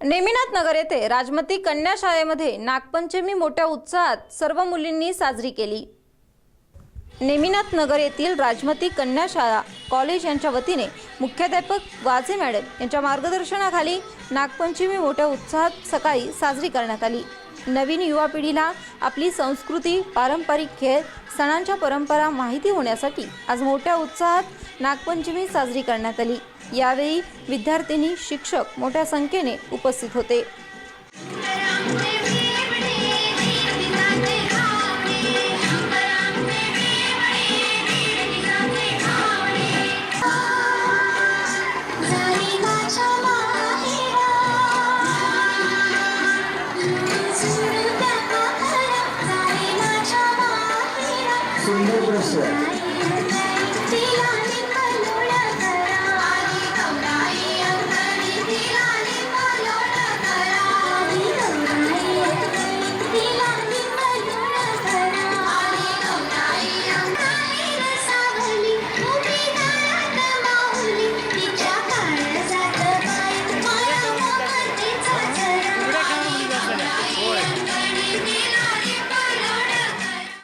नेमिनाथ नगर येथे राजमती कन्या शाळेमध्ये नागपंचमी मोठ्या उत्साहात सर्व मुलींनी साजरी केली. नेमिनाथ नगर येथील राजमती कन्या शाळा कॉलेज यांच्या वतीने मुख्याध्यापक वाझे मॅडम यांच्या मार्गदर्शनाखाली नागपंचमी मोठ्या उत्साहात सकाळी साजरी करण्यात आली. नवीन युवा पिढीला आपली संस्कृती पारंपरिक खेळ सणांच्या परंपरा माहिती होण्यासाठी आज मोठ्या उत्साहात नागपंचमी साजरी करण्यात आली. यावेळी विद्यार्थिनी शिक्षक मोठ्या संख्येने उपस्थित होते. सुंदर त्या झाली माझ्या माहेरा सुंदर दृश्य